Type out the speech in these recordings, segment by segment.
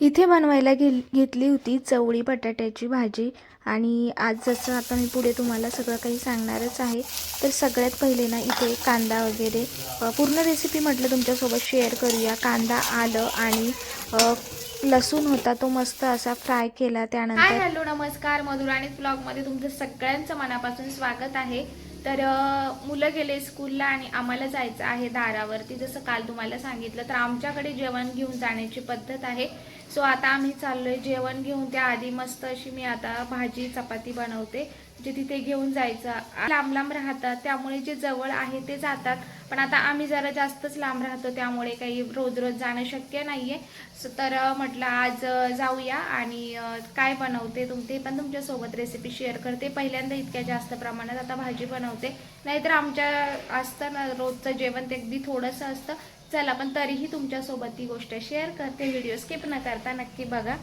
इथे बनवायला घे घेतली होती चवळी बटाट्याची भाजी. आणि आज जसं आता मी पुढे तुम्हाला सगळं काही सांगणारच आहे तर सगळ्यात पहिले ना इथे कांदा वगैरे पूर्ण रेसिपी म्हटलं तुमच्यासोबत शेअर करूया. कांदा आलं आणि लसूण होता तो मस्त असा फ्राय केला. त्यानंतर हॅलो नमस्कार. मधुराणी ब्लॉगमध्ये तुमचं सगळ्यांचं मनापासून स्वागत आहे. तर मुलं गेले स्कूलला आणि आम्हाला जायचं आहे दारावरती. जसं काल तुम्हाला सांगितलं तर आमच्याकडे जेवण घेऊन जाण्याची पद्धत आहे. सो आता आम्ही चाललोय जेवण घेऊन. त्याआधी मस्त अशी मी आता भाजी चपाती बनवते. जे तिथे घेऊन जायचं. लांब लांब राहतात. त्यामुळे जे जवळ आहे ते जातात. पण आता आम्ही जरा जास्तच लांब राहतो त्यामुळे काही रोज रोज जाणं शक्य नाहीये. आहे तर म्हटलं आज जाऊया आणि काय बनवते तुम ते पण तुमच्यासोबत रेसिपी शेअर करते. पहिल्यांदा इतक्या जास्त प्रमाणात आता भाजी बनवते. नाहीतर आमच्या असतं ना रोजचं जेवण ते अगदी थोडंसं असतं. चला पण तरीही तुमच्यासोबत ती गोष्ट शेअर करते. व्हिडिओ स्किप न करता नक्की बघा.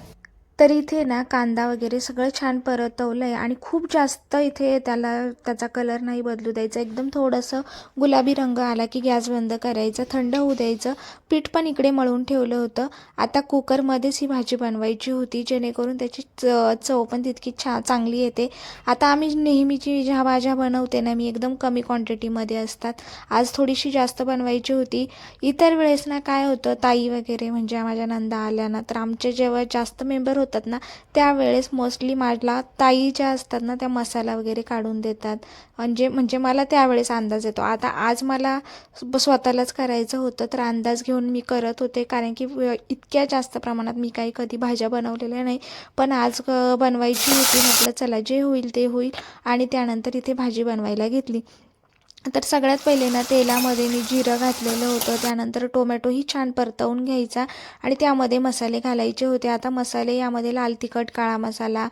तर इथे ना कांदा वगैरे सगळं छान परतवलं आहे आणि खूप जास्त इथे त्याला त्याचा कलर नाही बदलू द्यायचा. एकदम थोडंसं गुलाबी रंग आला की गॅस बंद करायचा थंड होऊ द्यायचं. पीठ पण इकडे मळून ठेवलं होतं. आता कुकरमध्येच ही भाजी बनवायची होती जेणेकरून त्याची च चव पण तितकी छा चांगली येते. आता आम्ही नेहमीची ज्या भाज्या बनवते ना मी एकदम कमी क्वांटिटीमध्ये असतात. आज थोडीशी जास्त बनवायची होती. इतर वेळेस ना काय होतं ताई वगैरे म्हणजे माझ्या नंदा आल्या ना तर आमचे जेव्हा जास्त मेंबर होतात ना त्यावेळेस मोस्टली मला ताई ज्या असतात ना त्या मसाला वगैरे काढून देतात. म्हणजे म्हणजे मला त्यावेळेस अंदाज येतो. आता आज मला स्वतःलाच करायचं होतं तर अंदाज घेऊन मी करत होते. कारण की इतक्या जास्त प्रमाणात मी काही कधी भाज्या बनवलेल्या नाही. पण आज बनवायची होती. म्हटलं चला जे होईल ते होईल. आणि त्यानंतर इथे भाजी बनवायला घेतली. तर सगळ्यात पहिले ना तेलामध्ये मी जिरं घातलेलं होतं. त्यानंतर टोमॅटोही छान परतवून घ्यायचा आणि त्यामध्ये मसाले घालायचे होते. आता मसाले यामध्ये लाल तिखट काळा मसाला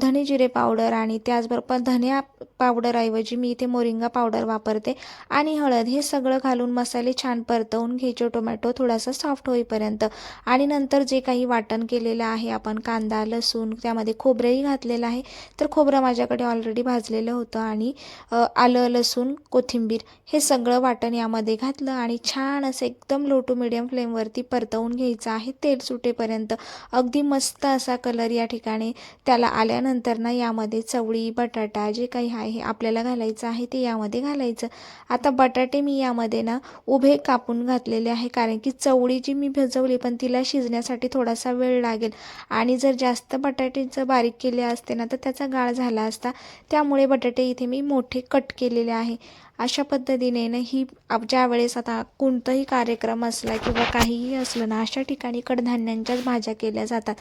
धने जिरे पावडर आणि त्याचबरोबर धने पावडरऐवजी मी इथे मोरिंगा पावडर वापरते आणि हळद हे सगळं घालून मसाले छान परतवून घ्यायचे. टोमॅटो थोडासा सॉफ्ट होईपर्यंत आणि नंतर जे काही वाटण केलेलं आहे आपण कांदा लसूण त्यामध्ये खोबरंही घातलेलं आहे. तर खोबरं माझ्याकडे ऑलरेडी भाजलेलं होतं आणि आलं लसूण कोथिंबीर हे सगळं वाटण यामध्ये घातलं आणि छान असं एकदम लो टू मिडियम फ्लेमवरती परतवून घ्यायचं आहे. तेल सुटेपर्यंत अगदी मस्त असा कलर या ठिकाणी त्याला आल्यानंतर ना यामध्ये चवळी बटाटा जे काही आहे आपल्याला घालायचं आहे ते यामध्ये घालायचं. आता बटाटे मी यामध्ये ना उभे कापून घातलेले आहे कारण की चवळी जी मी भिजवली पण तिला शिजण्यासाठी थोडासा वेळ लागेल. आणि जर जास्त बटाटेचं बारीक केले असते ना तर त्याचा गाळ झाला असता. त्यामुळे बटाटे इथे मी मोठे कट केलेले आहे. अशा पद्धतीने ना ही ज्यावेळेस ज्या वेळेस आता कोणताही कार्यक्रम असला किंवा काहीही असलं ना अशा ठिकाणी कडधान्यांच्याच भाज्या केल्या जातात.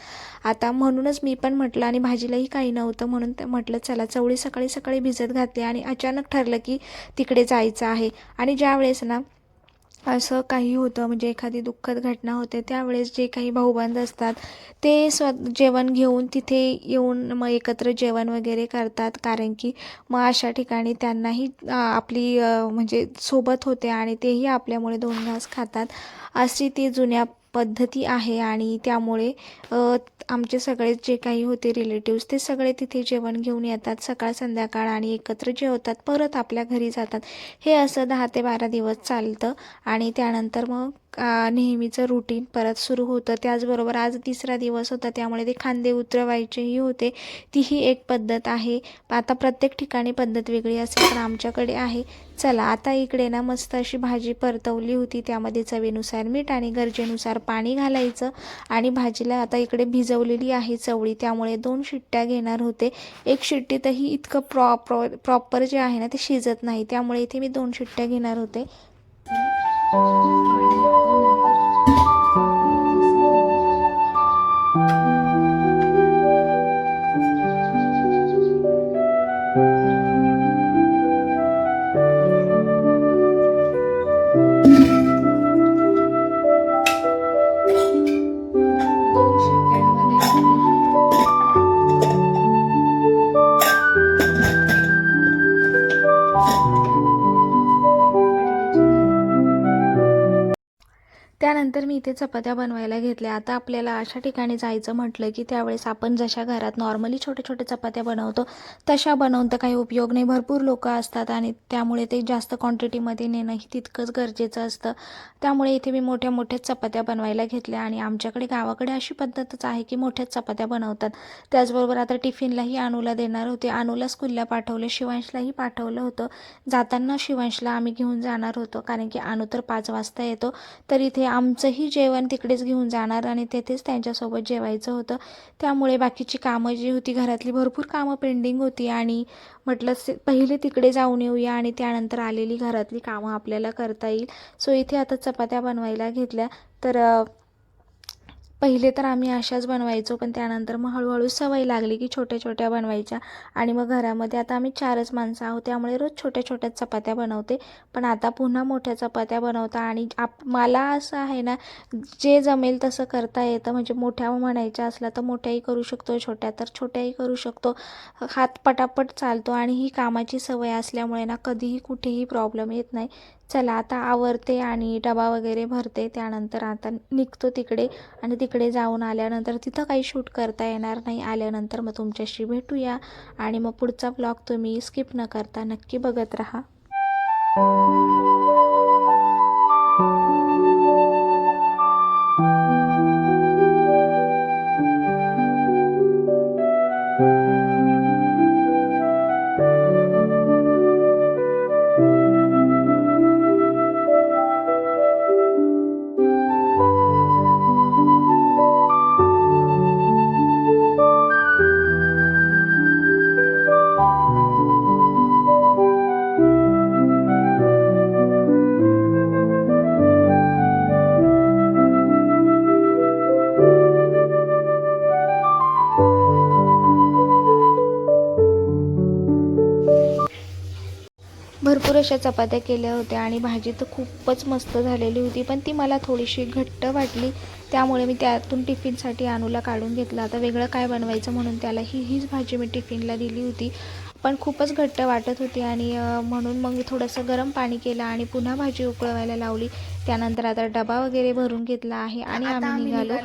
आता म्हणूनच मी पण म्हटलं आणि भाजीलाही काही नव्हतं म्हणून म्हटलं चला चवळी सकाळी सकाळी भिजत घातली. आणि अचानक ठरलं की तिकडे जायचं आहे. आणि ज्या वेळेस ना असं काही होतं. म्हणजे एखादी दुःखद घटना होते त्यावेळेस जे काही भाऊबंद असतात ते स्व जेवण घेऊन तिथे येऊन मग एकत्र जेवण वगैरे करतात. कारण की मग अशा ठिकाणी त्यांनाही आपली म्हणजे सोबत होते आणि तेही आपल्यामुळे दोन घास खातात. अशी ती जुन्या पद्धती आहे आणि त्यामुळे आमचे सगळे जे काही होते रिलेटिव्स ते सगळे तिथे जेवण घेऊन येतात सकाळ संध्याकाळ आणि एकत्र जेवतात परत आपल्या घरी जातात. हे असं दहा ते बारा दिवस चालतं आणि त्यानंतर मग नेहमीचं रुटीन परत सुरू होतं. त्याचबरोबर आज तिसरा दिवस होता त्यामुळे ते खांदे उतरवायचेही होते. तीही एक पद्धत आहे. आता प्रत्येक ठिकाणी पद्धत वेगळी असेल पण आमच्याकडे आहे. चला आता इकडे ना मस्त अशी भाजी परतवली होती. त्यामध्ये चवीनुसार मीठ आणि गरजेनुसार पाणी घालायचं आणि भाजीला आता इकडे भिजवलेली आहे चवळी. त्यामुळे दोन शिट्ट्या घेणार होते. एक शिट्टीतही इतकं प्रॉ प्रॉ प्रॉपर जे आहे ना ते शिजत नाही. त्यामुळे इथे मी दोन शिट्ट्या घेणार होते. त्यानंतर मी इथे चपात्या बनवायला घेतल्या. आता आपल्याला अशा ठिकाणी जायचं म्हटलं की त्यावेळेस आपण जशा घरात नॉर्मली छोटे छोटे चपात्या बनवतो तशा बनवून तर काही उपयोग नाही. भरपूर लोक असतात आणि त्यामुळे ते जास्त क्वांटिटीमध्ये नेणंही तितकंच गरजेचं असतं. त्यामुळे इथे मी मोठ्या मोठ्या चपात्या बनवायला घेतल्या आणि आमच्याकडे गावाकडे अशी पद्धतच आहे की मोठ्याच चपात्या बनवतात. त्याचबरोबर आता टिफिनलाही अनुला देणार होते. अनुला स्कूलला पाठवलं शिवांशलाही पाठवलं होतं. जाताना शिवांशला आम्ही घेऊन जाणार होतो कारण की अनु तर पाच वाजता येतो. तर इथे आम आमचंही जेवण तिकडेच घेऊन जाणार आणि तेथेच त्यांच्यासोबत जेवायचं होतं. त्यामुळे बाकीची कामं जी होती घरातली भरपूर कामं पेंडिंग होती आणि म्हटलं से- पहिले तिकडे जाऊन येऊया आणि त्यानंतर आलेली घरातली कामं आपल्याला करता येईल. सो इथे आता चपात्या बनवायला घेतल्या. तर पहिले तर आम्ही अशाच बनवायचो पण त्यानंतर मग हळूहळू सवय लागली की छोट्या छोट्या बनवायच्या. आणि मग घरामध्ये आता आम्ही चारच माणसं आहोत त्यामुळे रोज छोट्या छोट्या चपात्या बनवते. पण आता पुन्हा मोठ्या चपात्या बनवता आणि आप मला असं आहे ना जे जमेल तसं करता येतं. म्हणजे मोठ्या म्हणायच्या असल्या तर मोठ्याही करू शकतो छोट्या तर छोट्याही करू शकतो. हात पटापट चालतो आणि ही कामाची सवय असल्यामुळे ना कधीही कुठेही प्रॉब्लेम येत नाही. चला आता आवरते आणि डबा वगैरे भरते. त्यानंतर आता निघतो तिकडे आणि तिकडे जाऊन आल्यानंतर तिथं काही शूट करता येणार नाही. आल्यानंतर मग तुमच्याशी भेटूया. आणि मग पुढचा ब्लॉग तुम्ही स्किप न करता नक्की बघत राहा. भरपूर अशा चपात्या केल्या होत्या आणि भाजी तर खूपच मस्त झालेली होती पण ती मला थोडीशी घट्ट वाटली. त्यामुळे मी त्यातून टिफिनसाठी अनुला काढून घेतलं. आता वेगळं काय बनवायचं म्हणून त्याला ही हीच भाजी मी टिफिनला दिली होती. पण खूपच घट्ट वाटत होती आणि म्हणून मग मी थोडंसं गरम पाणी केलं आणि पुन्हा भाजी उकळवायला लावली. त्यानंतर आता डबा वगैरे भरून घेतला आहे आणि आम्ही निघालो.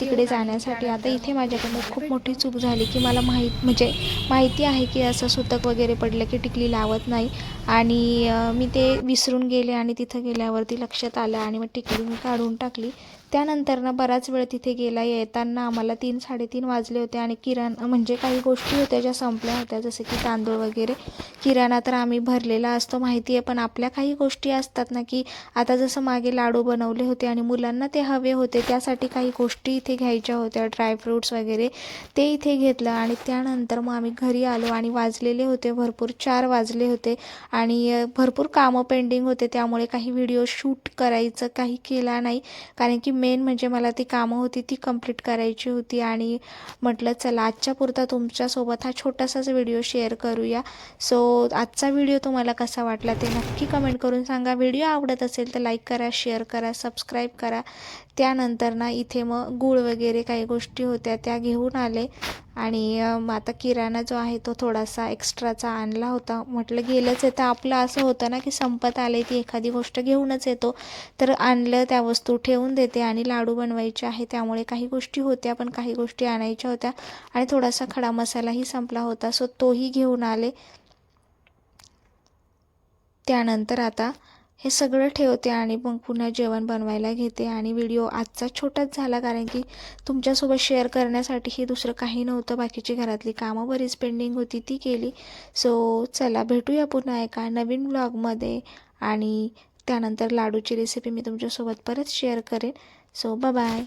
तिकडे जाण्यासाठी. आता इथे माझ्याकडनं खूप मोठी चूक झाली की मला माहीत म्हणजे माहिती आहे की असं सुतक वगैरे पडलं की टिकली लावत नाही. आणि मी ते विसरून गेले आणि तिथं गेल्यावरती लक्षात आलं आणि मग टिकली मी काढून टाकली. त्यानंतर ना बराच वेळ तिथे गेला. येताना आम्हाला तीन साडेतीन वाजले होते आणि किराणा म्हणजे काही गोष्टी होत्या ज्या संपल्या होत्या जसं की तांदूळ वगैरे. किराणा तर आम्ही भरलेला असतो माहिती आहे. पण आपल्या काही गोष्टी असतात ना की आता जसं मागे लाडू बनवले होते आणि मुलांना ते हवे होते त्यासाठी काही गोष्टी इथे घ्यायच्या होत्या. ड्रायफ्रूट्स वगैरे ते इथे घेतलं आणि त्यानंतर मग आम्ही घरी आलो आणि वाजलेले होते. भरपूर चार वाजले होते आणि भरपूर कामं पेंडिंग होते. त्यामुळे काही व्हिडिओ शूट करायचं काही केला नाही. कारण की मेन म्हणजे मला ती कामं होती ती कंप्लीट करायची होती आणि म्हटलं चला आजच्या पुरता तुमच्यासोबत हा छोटासाच व्हिडिओ शेअर करूया. सो आजचा व्हिडिओ तुम्हाला कसा वाटला ते नक्की कमेंट करून सांगा. व्हिडिओ आवडत असेल तर लाईक करा शेअर करा सबस्क्राईब करा. त्यानंतर ना इथे मग गूळ वगैरे काही गोष्टी होत्या त्या घेऊन आले. आणि मग आता किराणा जो आहे तो थोडासा एक्स्ट्राचा आणला होता. म्हटलं गेलंच आहे. तर आपलं असं होतं ना की संपत आले ती एखादी गोष्ट घेऊनच येतो. तर आणलं त्या वस्तू ठेवून देते आणि लाडू बनवायचे आहे. त्यामुळे काही गोष्टी होत्या पण काही गोष्टी आणायच्या होत्या. आणि थोडासा खडा मसालाही संपला होता. सो तोही घेऊन आले. त्यानंतर आता हे सगळं ठेवते आणि मग पुन्हा जेवण बनवायला घेते. आणि व्हिडिओ आजचा छोटाच झाला कारण की तुमच्यासोबत शेअर करण्यासाठीही दुसरं काही नव्हतं. बाकीची घरातली कामं बरीच पेंडिंग होती ती केली. सो चला भेटूया पुन्हा एका नवीन ब्लॉगमध्ये आणि त्यानंतर लाडूची रेसिपी मी तुमच्यासोबत परत शेअर करेन. So bye